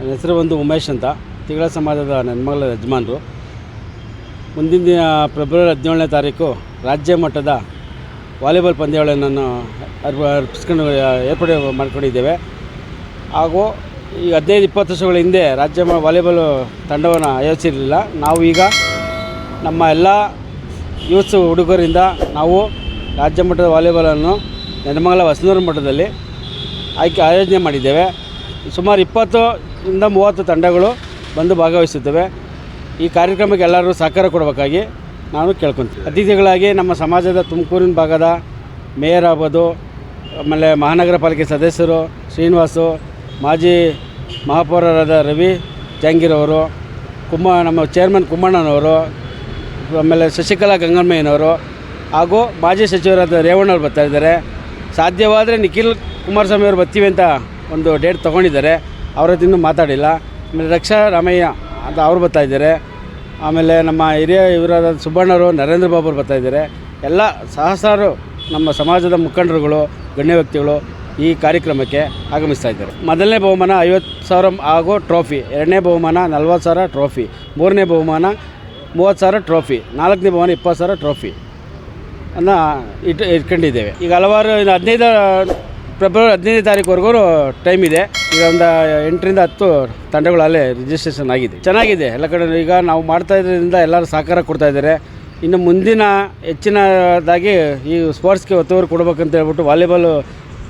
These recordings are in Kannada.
ನನ್ನ ಹೆಸರು ಒಂದು ಉಮೇಶ್ ಅಂತ. ತಿಗಳ ಸಮಾಜದ ನೆನ್ಮಗಳ ಯಜಮಾನರು. ಮುಂದಿನ ದಿನ ಫೆಬ್ರವರಿ ಹದಿನೇಳನೇ ತಾರೀಕು ರಾಜ್ಯ ಮಟ್ಟದ ವಾಲಿಬಾಲ್ ಪಂದ್ಯಾವಳಿಯನ್ನು ಅರ್ಪ- ಅರ್ಪಿಸ್ಕೊಂಡು ಏರ್ಪಡೆ ಮಾಡ್ಕೊಂಡಿದ್ದೇವೆ. ಹಾಗೂ ಈ ಹದಿನೈದು, ಇಪ್ಪತ್ತು ವರ್ಷಗಳ ಹಿಂದೆ ರಾಜ್ಯ ವಾಲಿಬಾಲ್ ತಂಡವನ್ನು ಆಯೋಜಿಸಿರಲಿಲ್ಲ. ನಾವು ಈಗ ನಮ್ಮ ಎಲ್ಲ ಯೂತ್ಸ್ ಹುಡುಗರಿಂದ ನಾವು ರಾಜ್ಯ ಮಟ್ಟದ ವಾಲಿಬಾಲನ್ನು ನೆಲಮಂಗಲ ಹೊಸನೂರು ಮಠದಲ್ಲಿ ಆಯ್ಕೆ, ಆಯೋಜನೆ ಮಾಡಿದ್ದೇವೆ. ಸುಮಾರು ಇಪ್ಪತ್ತು ಇಂದ ಮೂವತ್ತು ತಂಡಗಳು ಬಂದು ಭಾಗವಹಿಸುತ್ತವೆ. ಈ ಕಾರ್ಯಕ್ರಮಕ್ಕೆ ಎಲ್ಲರೂ ಸಹಕಾರ ಕೊಡಬೇಕಾಗಿ ನಾನು ಕೇಳ್ಕೊತೀನಿ. ಅತಿಥಿಗಳಾಗಿ ನಮ್ಮ ಸಮಾಜದ ತುಮಕೂರಿನ ಭಾಗದ ಮೇಯರ್ ಆಗ್ಬೋದು, ಆಮೇಲೆ ಮಹಾನಗರ ಪಾಲಿಕೆ ಸದಸ್ಯರು ಶ್ರೀನಿವಾಸು, ಮಾಜಿ ಮಹಾಪೌರರಾದ ರವಿ ಜಂಗೀರ್ ಅವರು ಕುಮ್ಮ ನಮ್ಮ ಚೇರ್ಮನ್ ಕುಮ್ಮಣ್ಣನವರು ಆಮೇಲೆ ಶಶಿಕಲಾ ಗಂಗಮ್ಮಯ್ಯನವರು ಹಾಗೂ ಮಾಜಿ ಸಚಿವರಾದ ರೇವಣ್ಣವ್ರು ಬರ್ತಾ ಇದ್ದಾರೆ. ಸಾಧ್ಯವಾದರೆ ನಿಖಿಲ್ ಕುಮಾರಸ್ವಾಮಿ ಅವರು ಬರ್ತೀವಿ ಅಂತ ಒಂದು ಡೇಟ್ ತೊಗೊಂಡಿದ್ದಾರೆ. ಅವ್ರ ಇನ್ನೂ ಮಾತಾಡಿಲ್ಲ. ಆಮೇಲೆ ರಕ್ಷಾ ರಾಮಯ್ಯ ಅಂತ ಅವ್ರು ಬರ್ತಾಯಿದ್ದಾರೆ ಆಮೇಲೆ ನಮ್ಮ ಹಿರಿಯ ಇವರಾದ ಸುಬ್ಬಣ್ಣವರು ನರೇಂದ್ರ ಬಾಬು ಅವರು ಎಲ್ಲ ಸಹಸ್ರಾರು ನಮ್ಮ ಸಮಾಜದ ಮುಖಂಡರುಗಳು, ಗಣ್ಯ ವ್ಯಕ್ತಿಗಳು ಈ ಕಾರ್ಯಕ್ರಮಕ್ಕೆ ಆಗಮಿಸ್ತಾ ಇದ್ದಾರೆ. ಮೊದಲನೇ ಬಹುಮಾನ ಐವತ್ತು ಸಾವಿರ ಹಾಗೂ ಟ್ರೋಫಿ, ಎರಡನೇ ಬಹುಮಾನ ನಲ್ವತ್ತು ಸಾವಿರ ಟ್ರೋಫಿ, ಮೂರನೇ ಬಹುಮಾನ ಮೂವತ್ತು ಸಾವಿರ ಟ್ರೋಫಿ, ನಾಲ್ಕನೇ ಬಹುಮಾನ ಇಪ್ಪತ್ತು ಸಾವಿರ ಟ್ರೋಫಿ ಅನ್ನು ಇಟ್ಟು ಇಟ್ಕೊಂಡಿದ್ದೇವೆ. ಈಗ ಹಲವಾರು ಹದಿನೈದು ಫೆಬ್ರವರಿ ಹದಿನೈದು ತಾರೀಕುವರೆಗೂ ಟೈಮ್ ಇದೆ. ಈಗ ಒಂದು ಎಂಟರಿಂದ ಹತ್ತು ತಂಡಗಳು ಅಲ್ಲೇ ರಿಜಿಸ್ಟ್ರೇಷನ್ ಆಗಿದೆ. ಚೆನ್ನಾಗಿದೆ. ಎಲ್ಲ ಕಡೆ ಈಗ ನಾವು ಮಾಡ್ತಾ ಇದ್ರಿಂದ ಎಲ್ಲರೂ ಸಹಕಾರ ಕೊಡ್ತಾ ಇದ್ದಾರೆ. ಇನ್ನು ಮುಂದಿನ ಹೆಚ್ಚಿನದಾಗಿ ಈ ಸ್ಪೋರ್ಟ್ಸ್ಗೆ ಒತ್ತುವರು ಕೊಡ್ಬೇಕಂತ ಹೇಳ್ಬಿಟ್ಟು ವಾಲಿಬಾಲು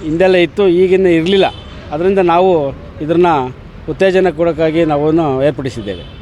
ಹಿಂದೆಲ್ಲ ಇತ್ತು ಈಗಿನ ಇರಲಿಲ್ಲ. ಅದರಿಂದ ನಾವು ಇದನ್ನು ಉತ್ತೇಜನ ಕೊಡೋಕ್ಕಾಗಿ ನಾವು ಏರ್ಪಡಿಸಿದ್ದೇವೆ.